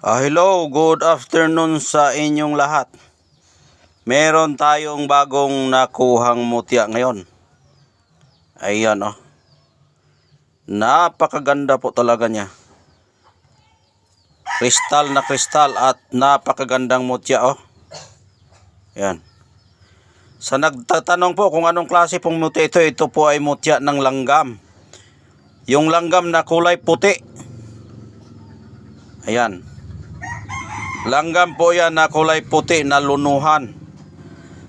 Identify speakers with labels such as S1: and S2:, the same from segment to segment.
S1: Ah, hello, good afternoon sa inyong lahat. Meron tayong bagong nakuhang mutya ngayon. Ayan oh. Napakaganda po talaga niya. Kristal na kristal at napakagandang mutya oh. Ayan. Sa nagtatanong po kung anong klase pong mutya ito, ito po ay mutya ng langgam. Yung langgam na kulay puti. Ayan. Langgam po yan na kulay puti na lunuhan.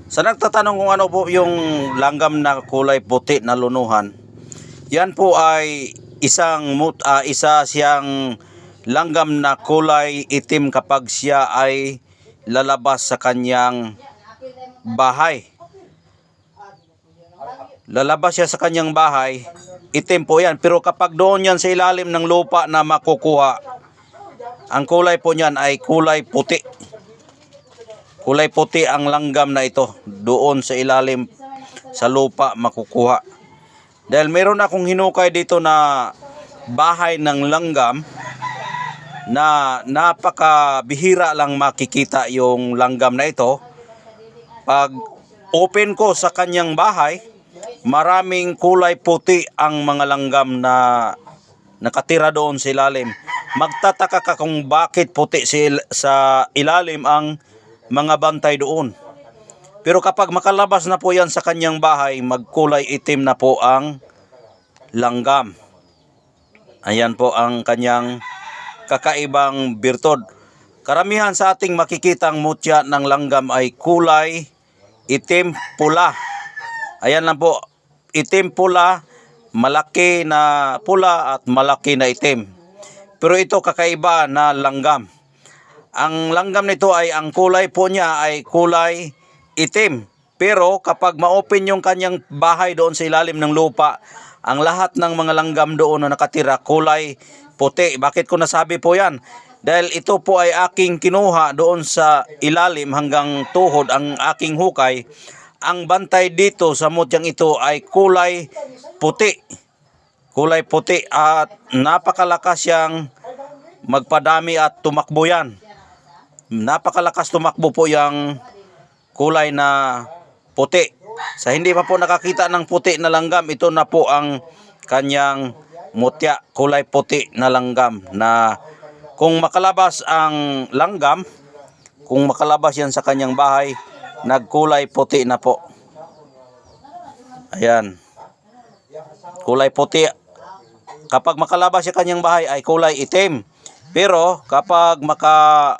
S1: Sa nagtatanong kung ano po yung langgam na kulay puti na lunuhan, yan po ay isang mut, ah, isa siyang langgam na kulay itim kapag siya ay lalabas sa kanyang bahay. Lalabas siya sa kanyang bahay, itim po yan. Pero kapag doon yan sa ilalim ng lupa na makukuha, ang kulay po niyan ay kulay puti. Kulay puti ang langgam na ito. Doon sa ilalim sa lupa makukuha. Dahil meron akong hinukay dito na bahay ng langgam na napakabihira lang makikita yung langgam na ito. Pag open ko sa kanyang bahay, maraming kulay puti ang mga langgam na nakatira doon sa ilalim. Magtataka ka kung bakit puti sil- sa ilalim ang mga bantay doon. Pero kapag makalabas na po yan sa kanyang bahay, magkulay itim na po ang langgam. Ayan po ang kanyang kakaibang birtod. Karamihan sa ating makikitang mutya ng langgam ay kulay itim pula. Ayan lang po, itim pula, malaki na pula at malaki na itim. Pero ito kakaiba na langgam. Ang langgam nito ay ang kulay po niya ay kulay itim. Pero kapag ma-open yung kanyang bahay doon sa ilalim ng lupa, ang lahat ng mga langgam doon na nakatira kulay puti. Bakit ko nasabi po yan? Dahil ito po ay aking kinuha doon sa ilalim hanggang tuhod ang aking hukay. Ang bantay dito sa mutyang ito ay kulay puti. Kulay puti at napakalakas siyang magpadami at tumakbo yan. Napakalakas tumakbo po yung kulay na puti. Sa hindi pa po nakakita ng puti na langgam, ito na po ang kanyang mutya, kulay puti na langgam na kung makalabas ang langgam, kung makalabas yan sa kanyang bahay, nagkulay puti na po. Ayan. Kulay puti. Kapag makalabas sa kanyang bahay ay kulay itim. Pero kapag maka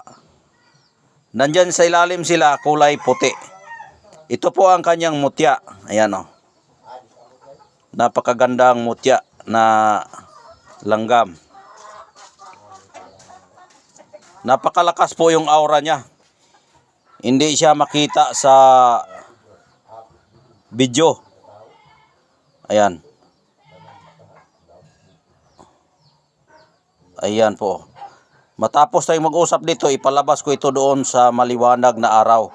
S1: nandyan sa ilalim sila kulay puti. Ito po ang kanyang mutya. Ayan o. Napakagandang mutya na langgam. Napakalakas po yung aura niya. Hindi siya makita sa video. Ayan. Ayan po. Matapos tayong mag-usap dito, ipalabas ko ito doon sa maliwanag na araw.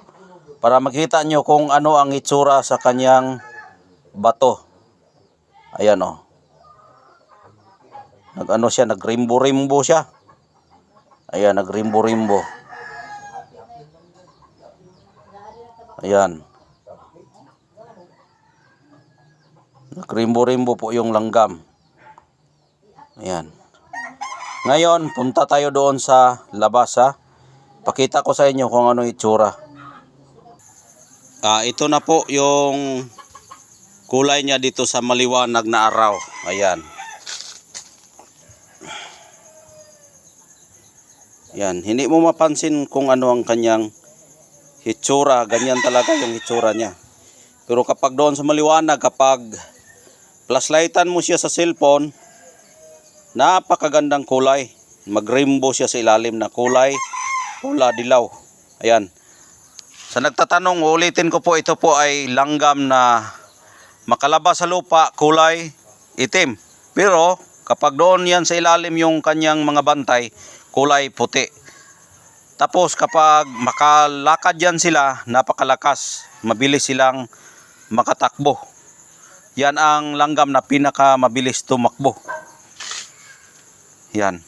S1: Para makita nyo kung ano ang itsura sa kanyang bato. Ayan o. Nag-ano siya, nagrimbo-rimbo siya. Ayan, nagrimbo-rimbo. Ayan. Nagrimbo-rimbo po yung langgam. Ayan. Ngayon, punta tayo doon sa labas ha. Pakita ko sa inyo kung ano itsura. Ah, ito na po yung kulay niya dito sa maliwanag na araw. Ayan. Yan, hindi mo mapansin kung ano ang kanyang hitsura. Ganyan talaga yung hitsura niya. Pero kapag doon sa maliwanag, kapag flashlightan mo siya sa cellphone, napakagandang kulay. Mag-rainbow siya sa ilalim na kulay, pula dilaw. Ayan. Sa nagtatanong, ulitin ko po, ito po ay langgam na makalabas sa lupa, kulay itim. Pero kapag doon yan sa ilalim yung kanyang mga bantay, kulay puti. Tapos kapag makalakad yan sila, napakalakas. Mabilis silang makatakbo. Yan ang langgam na pinaka mabilis tumakbo. Yan.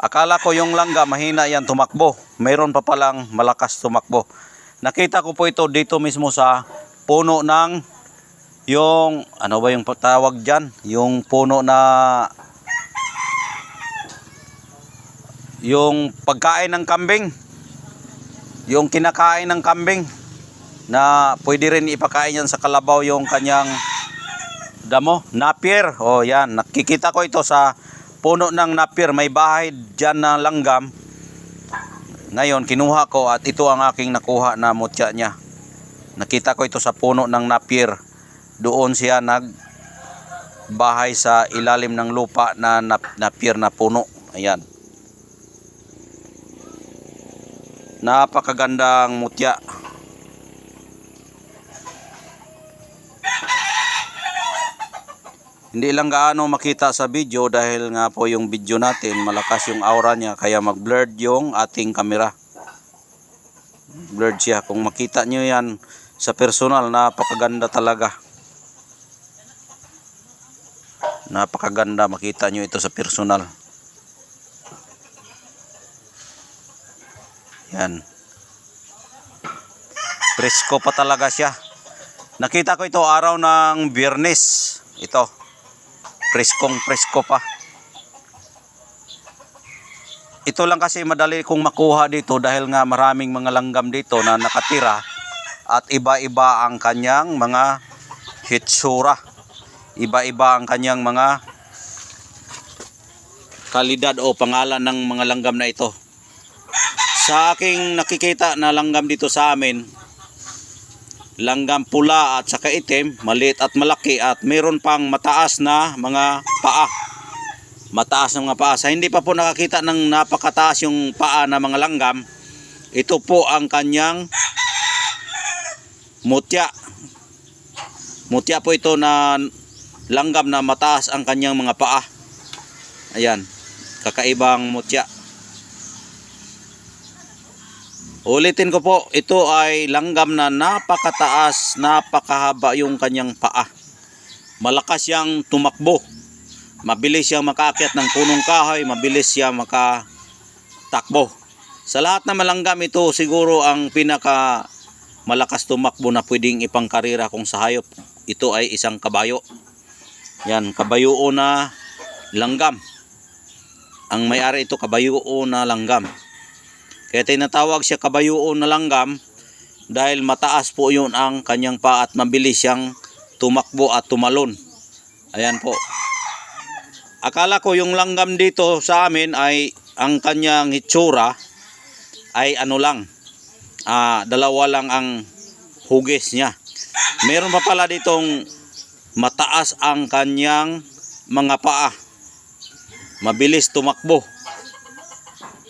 S1: Akala ko yung langga mahina yan tumakbo. Mayroon pa palang malakas tumakbo. Nakita ko po ito dito mismo sa puno ng yung ano ba yung tawag diyan? Yung puno na yung pagkain ng kambing. Yung kinakain ng kambing na pwede rin ipakain yan sa kalabaw yung kanyang damo, napier. O yan, nakikita ko ito sa puno ng napier. May bahay dyan na langgam. Ngayon, kinuha ko at ito ang aking nakuha na mutya niya. Nakita ko ito sa puno ng napier. Doon siya nag bahay sa ilalim ng lupa na nap- napier na puno. Ayan. Napakagandang mutya. Hindi lang gaano makita sa video dahil nga po yung video natin malakas yung aura niya kaya mag-blurred yung ating kamera. Blurred siya. Kung makita nyo yan sa personal, napakaganda talaga. Napakaganda makita nyo ito sa personal. Yan. Presko pa talaga siya. Nakita ko ito araw ng biyernes. Ito. Preskong presko pa. Ito lang kasi madali kong makuha dito dahil nga maraming mga langgam dito na nakatira at iba-iba ang kanyang mga hitsura. Iba-iba ang kanyang mga kalidad o pangalan ng mga langgam na ito. Sa aking nakikita na langgam dito sa amin, langgam pula at saka itim, maliit at malaki at meron pang mataas na mga paa. Mataas na mga paa. Sa hindi pa po nakakita ng napakataas yung paa na mga langgam, ito po ang kanyang mutya. Mutya po ito na langgam na mataas ang kanyang mga paa. Ayan, kakaibang mutya. Ulitin ko po, ito ay langgam na napakataas, napakahaba yung kanyang paa. Malakas siyang tumakbo. Mabilis siyang makaakyat ng punong kahoy, mabilis siya makatakbo. Sa lahat na malanggam ito siguro ang pinaka malakas tumakbo na pwedeng ipangkarira kung sa hayop. Ito ay isang kabayo. Yan, kabayo na langgam. Ang may-ari ito kabayo na langgam. Kaya tinatawag siya kabayuon na langgam dahil mataas po yun ang kanyang paa at mabilis siyang tumakbo at tumalon. Ayan po. Akala ko yung langgam dito sa amin ay ang kanyang hitsura ay ano lang. Ah, dalawa lang ang hugis niya. Meron pa pala ditong mataas ang kanyang mga paa. Mabilis tumakbo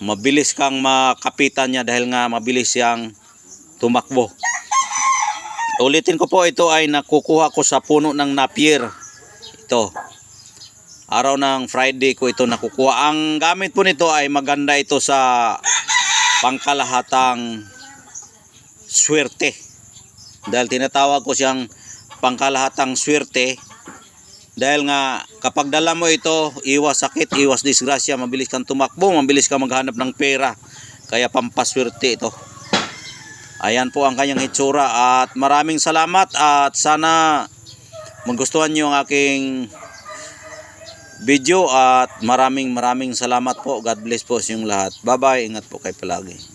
S1: mabilis kang makapitan niya dahil nga mabilis siyang tumakbo. Ulitin ko po ito ay nakukuha ko sa puno ng napier. Ito. Araw ng Friday ko ito nakukuha. Ang gamit po nito ay maganda ito sa pangkalahatang swerte. Dahil tinatawag ko siyang pangkalahatang swerte dahil nga kapag dala mo ito, iwas sakit, iwas disgrasya, mabilis kang tumakbo, mabilis kang maghanap ng pera. Kaya pampaswerte ito. Ayan po ang kanyang hitsura at maraming salamat at sana magustuhan niyo ang aking video at maraming maraming salamat po. God bless po sa inyong lahat. Bye bye, ingat po kayo palagi.